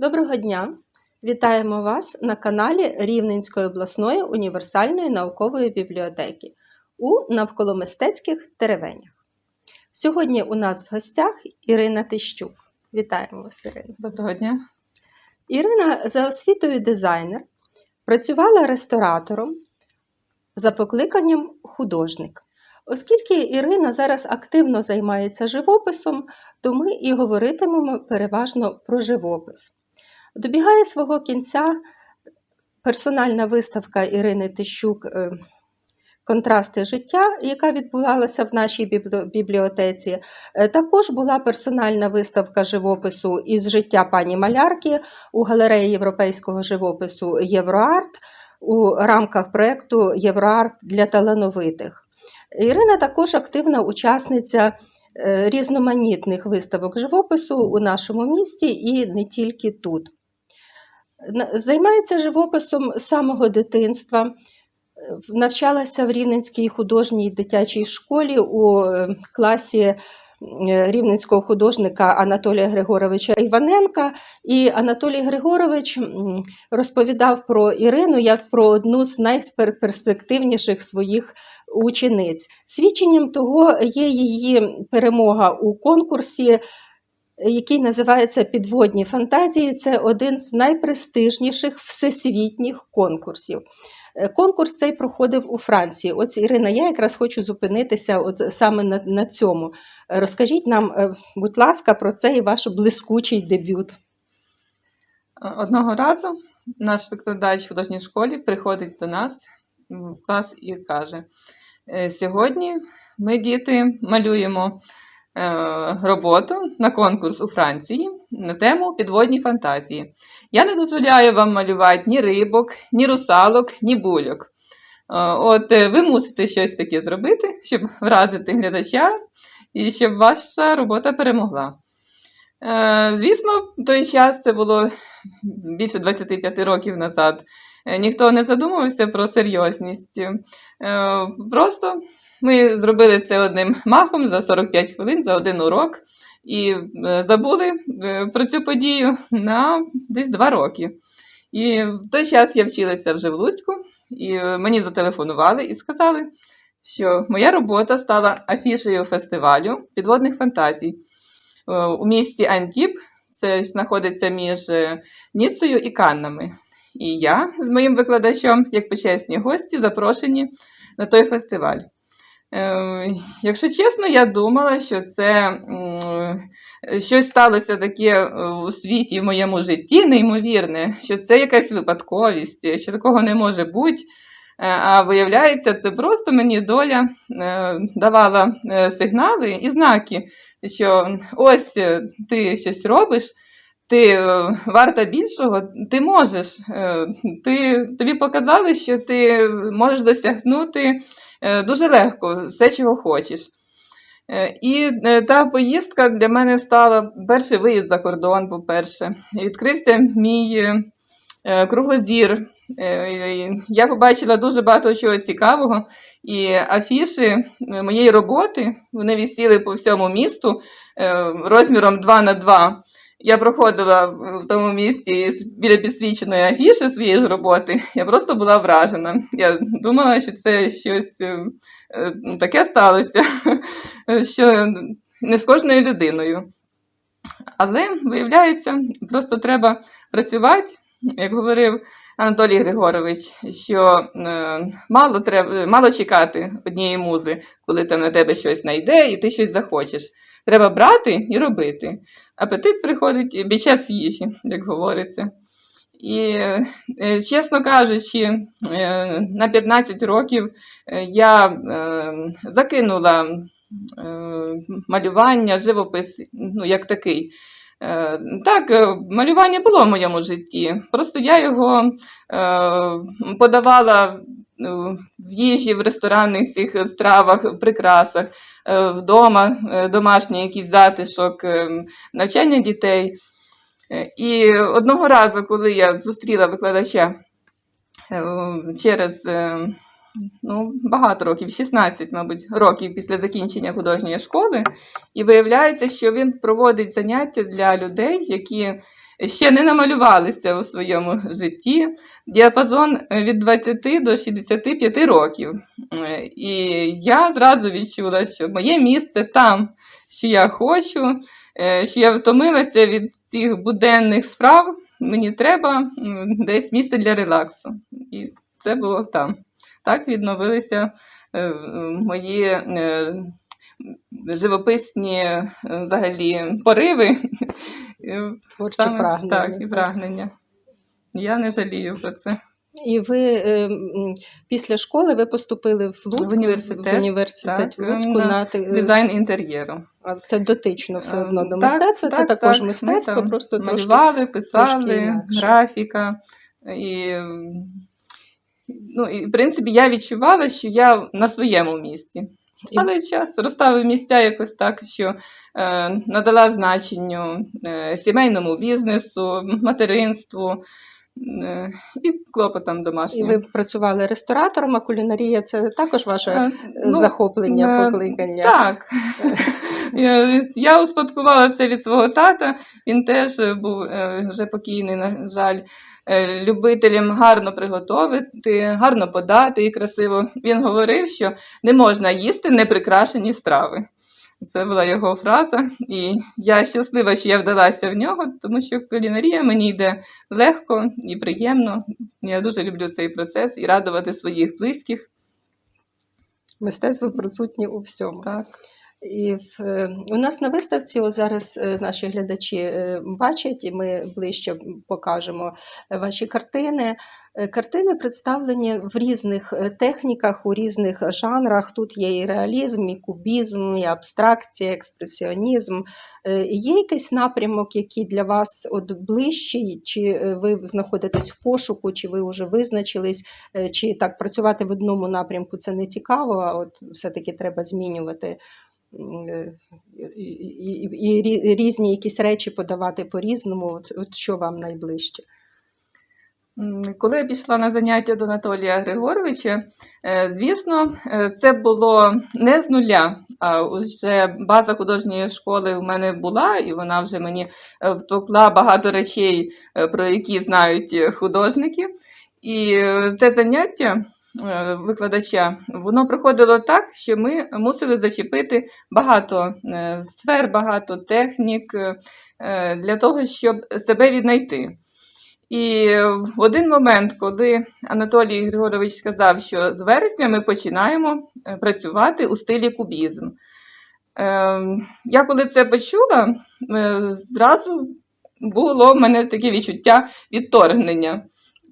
Доброго дня! Вітаємо вас на каналі Рівненської обласної універсальної наукової бібліотеки у навколомистецьких теревенях. Сьогодні у нас в гостях Ірина Тищук. Вітаємо вас, Ірина. Доброго дня. Ірина за освітою дизайнер, працювала ресторатором за покликанням художник. Оскільки Ірина зараз активно займається живописом, то ми і говоритимемо переважно про живопис. Добігає свого кінця персональна виставка Ірини Тищук е, Контрасти життя, яка відбувалася в нашій бібліотеці. Е, Також була персональна виставка живопису із життя пані малярки у галереї європейського живопису Євроарт у рамках проєкту Євроарт для талановитих. Ірина також активна учасниця е, різноманітних виставок живопису у нашому місті і не тільки тут. Займається живописом самого дитинства. Е, Навчалася в Рівненській художній дитячій школі у е, класі е, рівненського художника Анатолія Григоровича Іваненка. І Анатолій Григорович розповідав про Ірину як про одну з найперспективніших своїх учениць. Свідченням того є її перемога у конкурсі, який називається Підводні фантазії. Це один з найпрестижніших всесвітніх конкурсів. Е, Конкурс цей проходив у Франції. Ось Ірина, я якраз хочу зупинитися от саме на, на цьому. Е, Розкажіть нам, е, будь ласка, про цей ваш блискучий дебют. Одного разу наш викладач в художній школі приходить до нас в клас і каже: «Е, сьогодні ми, діти, малюємо роботу на конкурс у Франції на тему підводні фантазії. Я не дозволяю вам малювати ні рибок, ні русалок, ні бульок. Е, От е, ви мусите щось таке зробити, щоб вразити глядача і щоб ваша робота перемогла. Е, Звісно, в той час це було більше 25 років назад. Е, Ніхто не задумувався про серйозність. Е, Просто ми зробили це одним махом за 45 хвилин, за один урок, і е, забули е, про цю подію на десь два роки. І в той час я вчилася вже в Луцьку, і е, мені зателефонували і сказали, що моя робота стала афішею фестивалю підводних фантазій у місті Антіп. Це знаходиться між Ніцею і Каннами. І я з моїм викладачем, як почесні гості, запрошені на той фестиваль. Е, Якщо чесно, я думала, що це щось сталося таке е, у світі в моєму житті, неймовірне, що це якась випадковість, що такого не може бути. Е, А виявляється, це просто мені доля е, давала е, сигнали і знаки, що ось е, ти щось робиш, ти е, варта більшого, ти можеш. е, Ти, тобі показали, що ти можеш досягнути е, дуже легко все, чого хочеш. Е, І е, та поїздка для мене стала перший виїзд за кордон, по-перше. Відкрився мій е, е, кругозір. Е, Я побачила дуже багато чого цікавого. І афіші е, моєї роботи вони висіли по всьому місту е, розміром 2 на 2. Я проходила в тому місті з- біля підсвіченої афіші своєї ж роботи. Я просто була вражена. Я думала, що це щось е, е, таке сталося, що не з кожною людиною. Але виявляється, просто треба працювати, як говорив Анатолій Григорович, що е, мало, треба, мало чекати однієї музи, коли там на тебе щось знайде і ти щось захочеш. Треба брати і робити. Апетит приходить під час їжі, як говориться. І, е, чесно кажучи, е, на 15 років е, я закинула малювання, живопис, ну, як такий. Так, малювання було в моєму житті. Просто я його подавала в їжі, в ресторанних цих стравах, прикрасах, е, вдома, е, домашній якийсь затишок, е, навчання дітей. Е, І одного разу, коли я зустріла викладача е, через е, ну, багато років, 16, мабуть, років після закінчення художньої школи, і виявляється, що він проводить заняття для людей, які ще не намалювалися у своєму житті. Діапазон е, від 20 до 65 років. Е, І я зразу відчула, що моє місце там, що я хочу, е, що я втомилася від цих буденних справ. Мені треба десь місце для релаксу. І це було там. Так відновилися мої живописні взагалі пориви. Е, Творчі Саме прагнення. Так, і прагнення. Я не жалію про це. І ви е, після школи ви поступили в Луцьк, В університет, в університет так, в Луцьку на на, те- Дизайн інтер'єру. а це дотично все Е, одно до так, мистецтва. це так, також так. Ми мистецтво, там просто трошки. Малювали, писали, трошки графіка. І, ну, і, в принципі, я відчувала, що я на своєму місці. Але час розставив місця якось так, що е, надала значенню е, сімейному бізнесу, материнству е, і клопотам І ви працювали ресторатором, а кулінарія це також ваше Е, ну, захоплення, е, покликання. Так. Я, я успадкувала це від свого тата. Він теж е, був е, вже покійний, на жаль, е, любителем гарно приготувати, гарно подати і красиво. Він говорив, що не можна їсти неприкрашені страви. Це була його фраза, і я щаслива, що я вдалася в нього, тому що кулінарія мені йде легко і приємно. Я дуже люблю цей процес і радувати своїх близьких. Мистецтво присутнє у всьому. Так. І в, е, у нас на виставці о, зараз е, наші глядачі е, бачать, і ми ближче покажемо ваші картини. Картини представлені в різних техніках, у різних жанрах. Тут є і реалізм, і кубізм, і абстракція, експресіонізм. Є якийсь напрямок, який для вас от ближчий, чи ви знаходитесь в пошуку, чи ви вже визначились, чи так працювати в одному напрямку це не цікаво, а от все-таки треба змінювати і, і, і, і різні якісь речі подавати по-різному. От, от що вам найближче? Коли я пішла на заняття до Анатолія Григоровича, е, звісно, е, це було не з нуля, а вже база художньої школи в мене була, і вона вже мені е, втокла багато речей, е, про які знають е, художники. І е, те заняття е, викладача, воно проходило так, що ми мусили зачепити багато е, сфер, багато технік е, для того, щоб себе віднайти. І в один момент, коли Анатолій Григорович сказав, що з вересня ми починаємо е, працювати у стилі кубізм. Е, Я коли це почула, е, зразу було в мене таке відчуття відторгнення.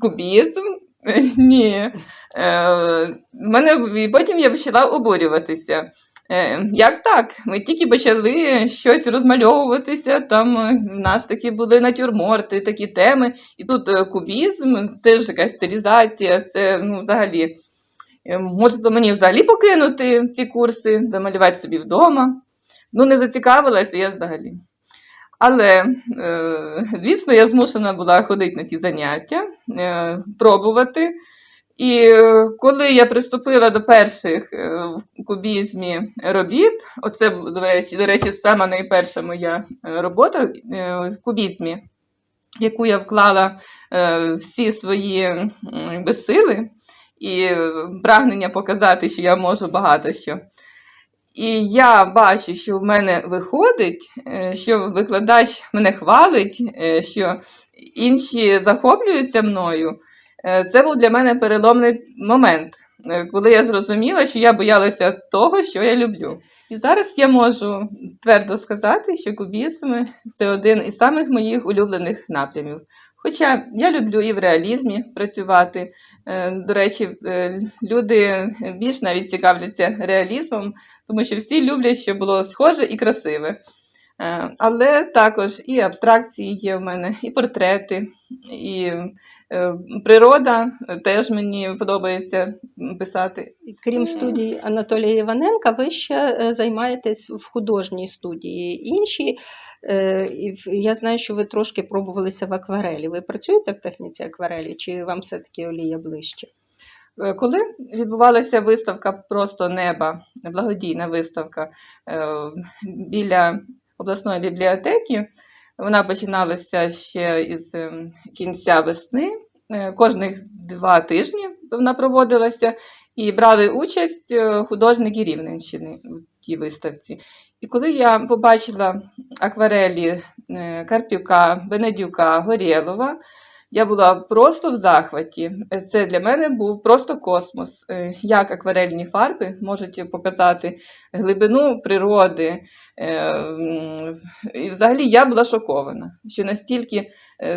Кубізм? Ні. Е, мене, потім я почала обурюватися. Е, Як так? Ми тільки почали щось розмальовуватися, там е, в нас такі були натюрморти, такі теми, і тут кубізм, це ж якась стилізація, це ну, взагалі. е, Може, то мені взагалі покинути ці курси, домалювати собі вдома. Ну, не зацікавилася я взагалі. Але, е, звісно, я змушена була ходити на ті заняття, е, пробувати. І е, коли я приступила до перших в кубізмі робіт, оце, до речі, до речі, сама найперша моя робота в кубізмі, яку я вклала всі свої сили і прагнення показати, що я можу багато що. І я бачу, що в мене виходить, е, що викладач мене хвалить, е, що інші захоплюються мною. Е, Це був для мене переломний момент, коли я зрозуміла, що я боялася того, що я люблю. І зараз я можу твердо сказати, що кубізм це один із самих моїх улюблених напрямів. Хоча я люблю і в реалізмі працювати. Е, До речі, е, люди більш навіть цікавляться реалізмом, тому що всі люблять, щоб було схоже і красиве. Е, Але також і абстракції є в мене, і портрети, і е, природа теж мені подобається писати. Крім студії Анатолія Іваненка, ви ще е, займаєтесь в художній студії. Інші, я знаю, що ви трошки пробувалися в акварелі. Ви працюєте в техніці акварелі, чи вам все-таки олія ближче? Коли відбувалася виставка просто неба, благодійна виставка біля обласної бібліотеки, Вона починалася ще із ем, кінця весни. Е, Кожних два тижні вона проводилася, і брали участь е, художники Рівненщини в тій виставці. І коли я побачила акварелі е, Карпюка, Бенедюка, Горєлова, я була просто в захваті. Е, Це для мене був просто космос. Е, Як акварельні фарби можуть показати глибину природи. Е, І взагалі я була шокована, що настільки,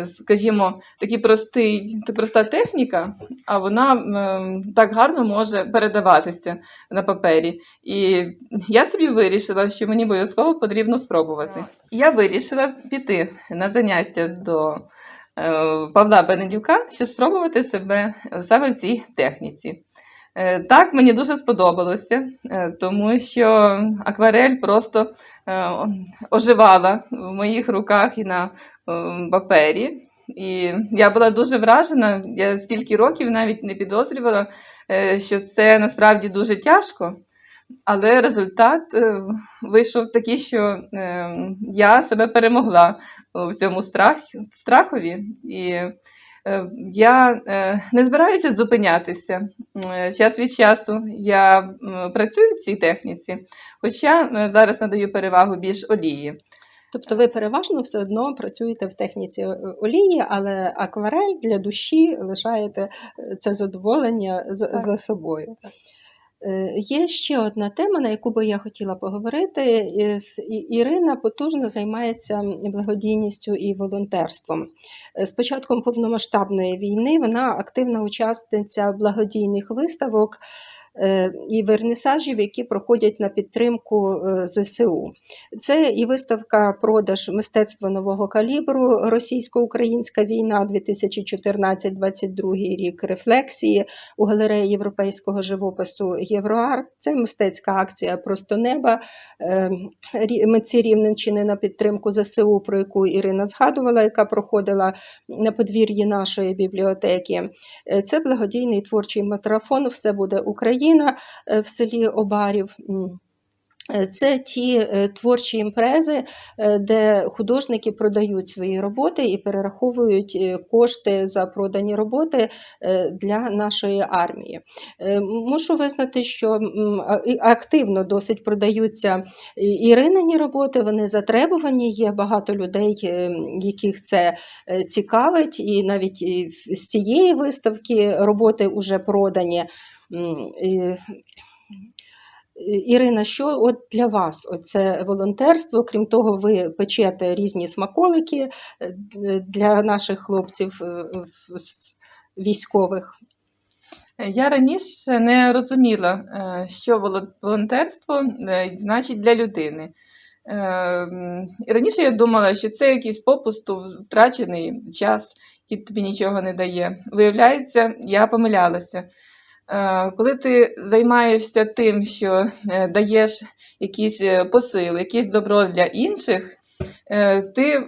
скажімо, такі простий, та проста техніка, а вона так гарно може передаватися на папері. І я собі вирішила, що мені обов'язково потрібно спробувати. Я вирішила піти на заняття до Павла Бенедюка, щоб спробувати себе саме в цій техніці. Е, Так, мені дуже сподобалося, е, тому що акварель просто е, оживала в моїх руках і на е, папері. І я була дуже вражена. Я стільки років навіть не підозрювала, е, що це насправді дуже тяжко. Але результат е, вийшов такий, що е, я себе перемогла в цьому страх, страхові. І е, я не збираюся зупинятися. Час від часу я працюю в цій техніці, хоча зараз надаю перевагу більш олії. Тобто ви переважно все одно працюєте в техніці олії, але акварель для душі лишаєте це задоволення Так. за собою. Е, Є ще одна тема, на яку би я хотіла поговорити. Ірина потужно займається благодійністю і волонтерством. Е, З початком повномасштабної війни вона активна учасниця благодійних виставок і вернісажів, які проходять на підтримку е, ЗСУ. Це і виставка продаж мистецтва нового калібру Російсько-Українська війна 2014-22 рік рефлексії у галереї європейського живопису Євроарт. Це мистецька акція Просто неба е, митці Рівненщини на підтримку ЗСУ, про яку Ірина згадувала, яка проходила на подвір'ї нашої бібліотеки. Е, Це благодійний творчий марафон Все буде Україна е, в селі Обарів. Е, Це ті е, творчі імпрези, де художники продають свої роботи і перераховують кошти за продані роботи для нашої армії. Мушу визнати, що активно досить продаються і- Іринині роботи, вони затребувані. Є багато людей, яких це цікавить, і навіть з цієї виставки роботи вже продані. Ірина, що от для вас оце волонтерство? Крім того, ви печете різні смаколики е, для наших хлопців е, військових. Я раніше не розуміла, е, що волонтерство е, значить для людини. Е, І раніше я думала, що це якийсь попусту втрачений час, який тобі нічого не дає. Виявляється, я помилялася. Е, Коли ти займаєшся тим, що е, даєш якийсь е, посил, якесь добро для інших, ти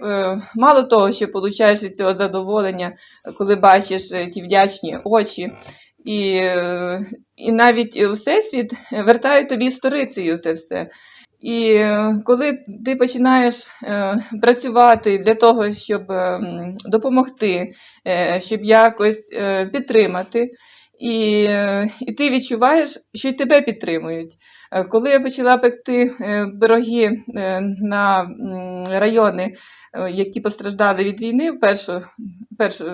мало того, що получаєш від цього задоволення, коли бачиш ті вдячні очі, і, і навіть Всесвіт вертає тобі сторицею те все. І коли ти починаєш працювати для того, щоб е, допомогти, щоб якось підтримати, і, і ти відчуваєш, що й тебе підтримують. Е, Коли я почала пекти е, пироги е, на райони, які постраждали від війни першу, першу,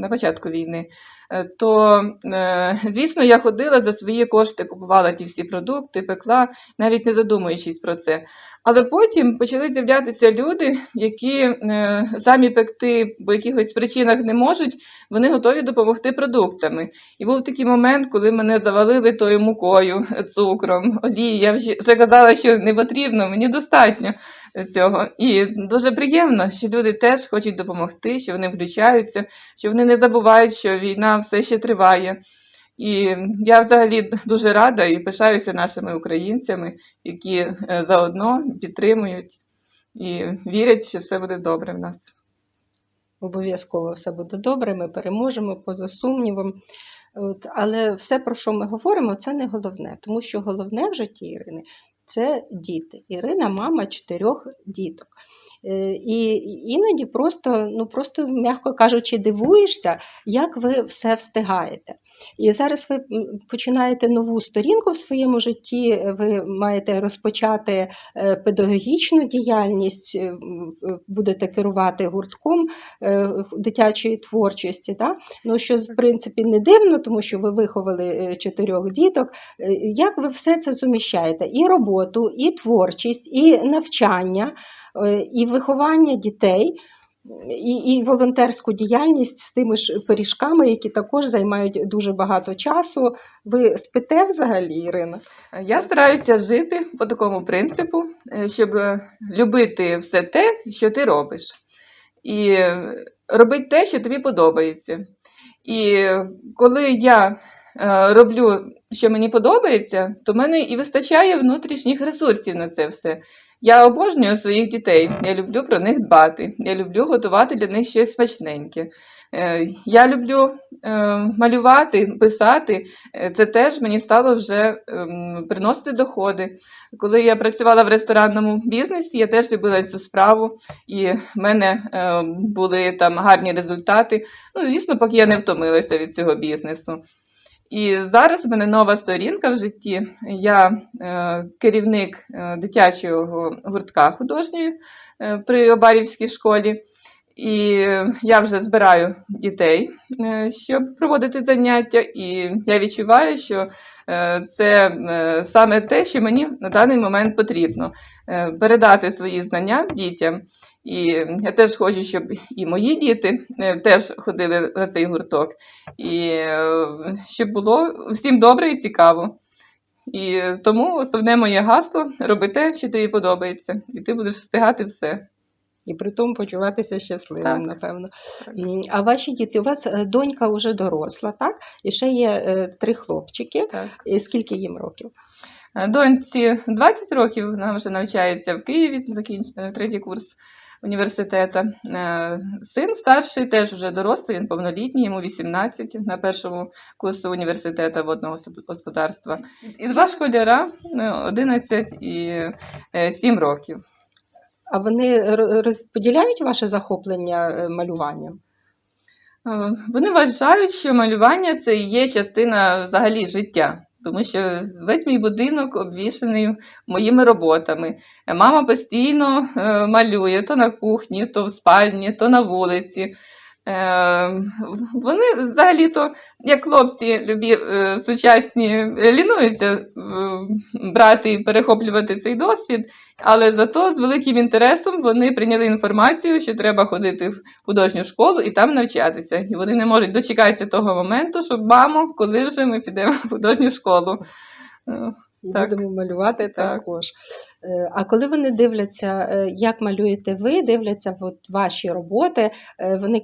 на початку війни, е, то, е, звісно, я ходила за свої кошти, купувала ті всі продукти, пекла, навіть не задумуючись про це. Але потім почали з'являтися люди, які е, самі пекти по якихось причинах не можуть, вони готові допомогти продуктами. І був такий момент, коли мене завалили тою мукою, цукром, олією. Я вже казала, що не потрібно, мені достатньо цього. І дуже приємно, що люди теж хочуть допомогти, що вони включаються, що вони не забувають, що війна все ще триває. І я взагалі дуже рада і пишаюся нашими українцями, які е, заодно підтримують і вірять, що все буде добре в нас. Обов'язково все буде добре, ми переможемо поза сумнівом. От, але все, про що ми говоримо, це не головне, тому що головне в житті Ірини це діти. Ірина мама чотирьох діток. Е, І іноді просто, ну просто, м'яко кажучи, дивуєшся, як ви все встигаєте. І зараз ви починаєте нову сторінку в своєму житті, ви маєте розпочати е, педагогічну діяльність, е, е, будете керувати гуртком дитячої творчості. Да? Ну, що, в принципі, не дивно, тому що ви виховали чотирьох діток. Як ви все це суміщаєте? І роботу, і творчість, і навчання, і виховання дітей. І, і волонтерську діяльність з тими ж пиріжками, які також займають дуже багато часу. Ви спите взагалі, Ірина? Я стараюся жити по такому принципу, е, щоб любити все те, що ти робиш, і робити те, що тобі подобається. І коли я е, роблю, що мені подобається, то в мене і вистачає внутрішніх ресурсів на це все. Я обожнюю своїх дітей, я люблю про них дбати, я люблю готувати для них щось смачненьке. Е, Я люблю е, малювати, писати. Е, Це теж мені стало вже ем, приносити доходи. Коли я працювала в ресторанному бізнесі, я теж любила цю справу, і в мене були там гарні результати. Ну, звісно, поки я не втомилася від цього бізнесу. І зараз в мене нова сторінка в житті. Я е, керівник е, дитячого гуртка художньої е, при Обарівській школі. І я вже збираю дітей, щоб проводити заняття, і я відчуваю, що це саме те, що мені на даний момент потрібно передати свої знання дітям. І я теж хочу, щоб і мої діти е, теж ходили на цей гурток, і е, щоб було всім добре і цікаво. І тому основне моє гасло роби те, що тобі подобається, і ти будеш встигати все. І при тому почуватися щасливим, Так. напевно. Так. А ваші діти, у вас е, донька вже доросла, так? І ще є три хлопчики. Так. І скільки їм років? Доньці 20 років, вона вже навчається в Києві, закінчує третій курс університету. Е, Син старший теж вже дорослий, він повнолітній, йому 18 на першому курсу університету водного господарства. І два школяра е, 11 і 7 років. А вони розподіляють ваше захоплення е, малюванням? Е, Вони вважають, що малювання це є частина взагалі життя. Тому що весь мій будинок обвішаний моїми роботами. Мама постійно е, малює то на кухні, то в спальні, то на вулиці. Е, Вони взагалі-то, як хлопці любі, е, сучасні, лінуються е, брати і перехоплювати цей досвід, але зато з великим інтересом вони прийняли інформацію, що треба ходити в художню школу і там навчатися. І вони не можуть дочекатися того моменту, щоб мамо, коли вже ми підемо в художню школу. І Так. будемо малювати Так. також. Е, А коли вони дивляться, е, як малюєте ви, дивляться от ваші роботи, е, вони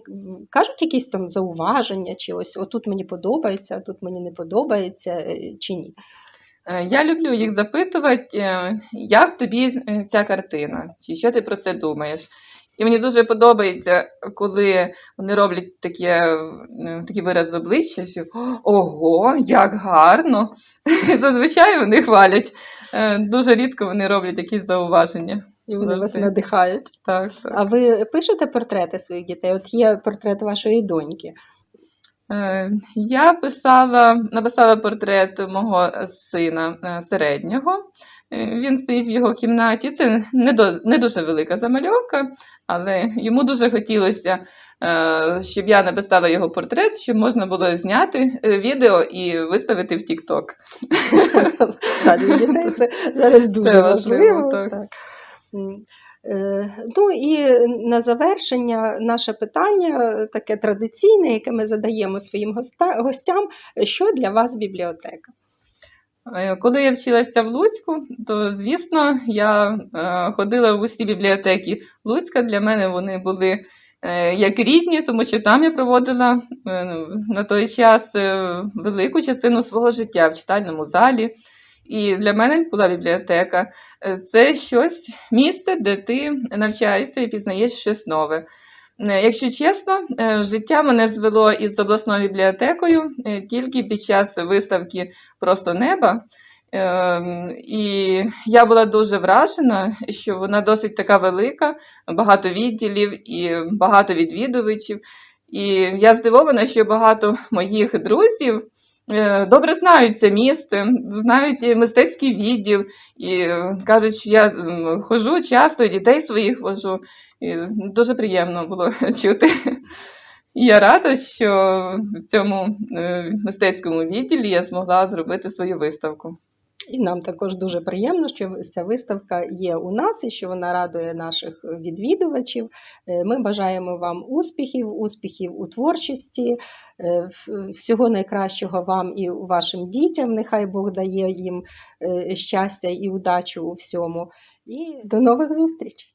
кажуть якісь там зауваження, чи ось отут мені подобається, а тут мені не подобається, чи ні? Я люблю їх запитувати, як тобі ця картина, чи що ти про це думаєш. І мені дуже подобається, коли вони роблять таке, е, такі вирази обличчя, що ого, як гарно. Зазвичай вони хвалять. Е, Дуже рідко вони роблять якісь зауваження. І вони вас надихають. Так, так. А ви пишете портрети своїх дітей? От є портрет вашої доньки. Е, Я писала, написала портрет мого сина середнього. Е, Він стоїть в його кімнаті. Це не, до, не дуже велика замальовка, але йому дуже хотілося, е, щоб я написала його портрет, щоб можна було зняти е, відео і виставити в дітей це зараз дуже Це важливо. важливо, так. М. Ну і на завершення наше питання таке традиційне, яке ми задаємо своїм гостям. Що для вас бібліотека? Е, Коли я вчилася в Луцьку, то звісно я е, ходила в усі бібліотеки Луцька. Для мене вони були е, як рідні, тому що там я проводила на той час велику частину свого життя в читальному залі. І для мене була бібліотека. Це щось місце, де ти навчаєшся і пізнаєш щось нове. Е, Якщо чесно, е, життя мене звело із обласною бібліотекою е, тільки під час виставки Просто неба. Ем, І я була дуже вражена, що вона досить така велика, багато відділів і багато відвідувачів. І я здивована, що багато моїх друзів добре знають це місце, знають мистецький відділ, і кажуть, що я м, ходжу часто, і дітей своїх вожу. І дуже приємно було чути. І я рада, що в цьому е, мистецькому відділі я змогла зробити свою виставку. І нам також дуже приємно, що ця виставка є у нас і що вона радує наших відвідувачів. Е, Ми бажаємо вам успіхів, успіхів у творчості, е, всього найкращого вам і вашим дітям. Нехай Бог дає їм щастя і удачу у всьому. І до нових зустрічей!